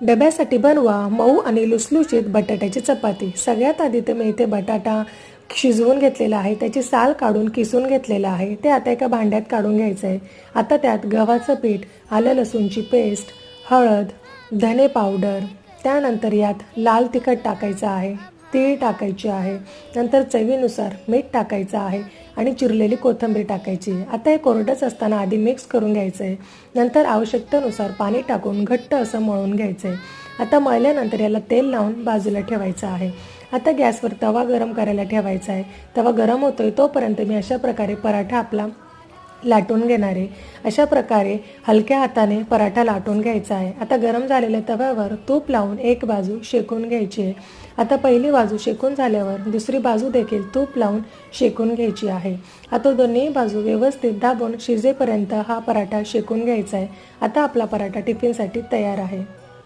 डब्यासाठी बनवा मऊ आणि लुसलुशीत बटाट्याची चपाती. सगळ्यात आधी तर मी इथे बटाटा शिजवून घेतलेला आहे त्याची साल काढून किसून घेतलेला आहे. ते आता एका भांड्यात काढून घ्यायचं आहे आता त्यात गव्हाचं पीठ आलं लसूणची पेस्ट हळद धने पावडर त्यानंतर यात लाल तिखट टाकायचं आहे तीळ टाकायची आहे नंतर चवीनुसार मीठ टाकायचं आहे. आणि चिरलेली कोथिंबीर टाकायची. आता हे कोरडंच असताना आधी मिक्स करून घ्यायचं आहे नंतर आवश्यकतेनुसार पाणी टाकून घट्ट असं मळून घ्यायचं आहे आता मळल्यानंतर याला तेल लावून बाजूला ठेवायचं आहे. आता गॅसवर तवा गरम करायला ठेवायचा आहे. तवा गरम होतोय तोपर्यंत मी अशा प्रकारे पराठा आपला लाटून घेणार. आहे अशा प्रकारे हलक्या हाताने पराठा लाटून घ्यायचा आहे. आता गरम झालेल्या तव्यावर तूप लावून एक बाजू शेकून घ्यायची आहे. आता पहिली बाजू शेकून झाल्यावर दुसरी बाजू देखील तूप लावून शेकून घ्यायची आहे. आता दोन्ही बाजू व्यवस्थित दाबून शिजेपर्यंत हा पराठा शेकून घ्यायचा आहे. आता आपला पराठा टिफिनसाठी तयार आहे.